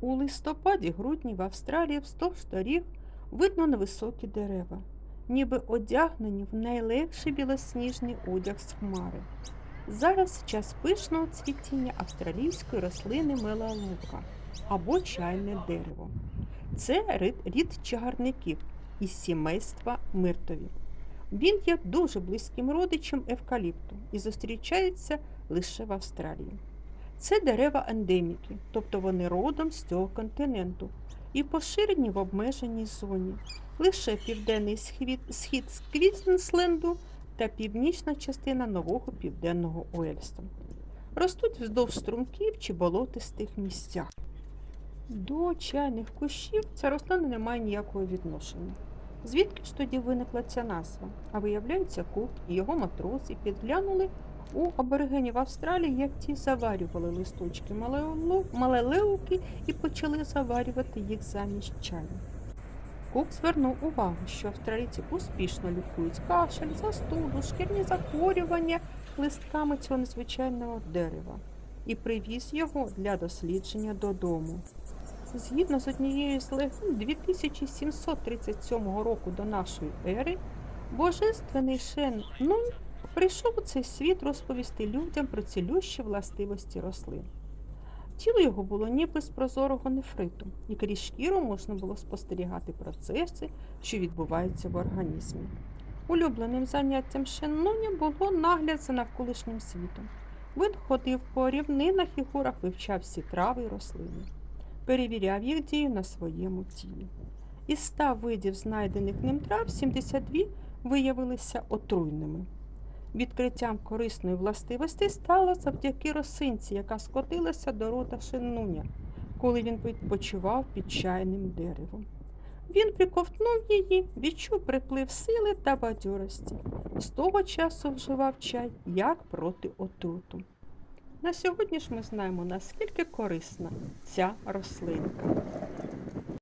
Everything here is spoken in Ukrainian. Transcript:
У листопаді-грудні в Австралії вздовж доріг видно невисокі дерева, ніби одягнені в найлегший білосніжний одяг з хмари. Зараз час пишного цвітіння австралійської рослини мелалука або чайне дерево. Це рід, рід чагарників із сімейства миртові. Він є дуже близьким родичем евкаліпту і зустрічається лише в Австралії. Це дерева ендеміки, тобто вони родом з цього континенту і поширені в обмеженій зоні. Лише південний схід, схід з Квінсленду та північна частина нового південного Уельсту. Ростуть вздовж струмків чи болотистих місцях. До чайних кущів ця рослина не має ніякого відношення. Звідки ж тоді виникла ця назва? А виявляється, Кук і його матроси підглянули у аборигенів Австралії, як ті заварювали листочки малелеуки і почали заварювати їх замість чаю. Кук звернув увагу, що австралійці успішно лікують кашель, застуду, шкірні захворювання листками цього незвичайного дерева і привіз його для дослідження додому. Згідно з однією з легенд 2737 року до нашої ери, божественний Шен Нунь прийшов у цей світ розповісти людям про цілющі властивості рослин. Тіло його було ніби з прозорого нефриту, і крізь шкіру можна було спостерігати процеси, що відбуваються в організмі. Улюбленим заняттям Шеннуня було нагляд за навколишнім світом. Він ходив по рівнинах і горах, вивчав всі трави й рослини, перевіряв їх дію на своєму тілі. Із ста видів знайдених ним трав 72 виявилися отруйними. Відкриттям корисної властивості стало завдяки росинці, яка скотилася до рота Шеннуня, коли він відпочивав під чайним деревом. Він приковтнув її, відчув приплив сили та бадьорості. З того часу вживав чай як проти отруту. На сьогодні ж ми знаємо, наскільки корисна ця рослинка.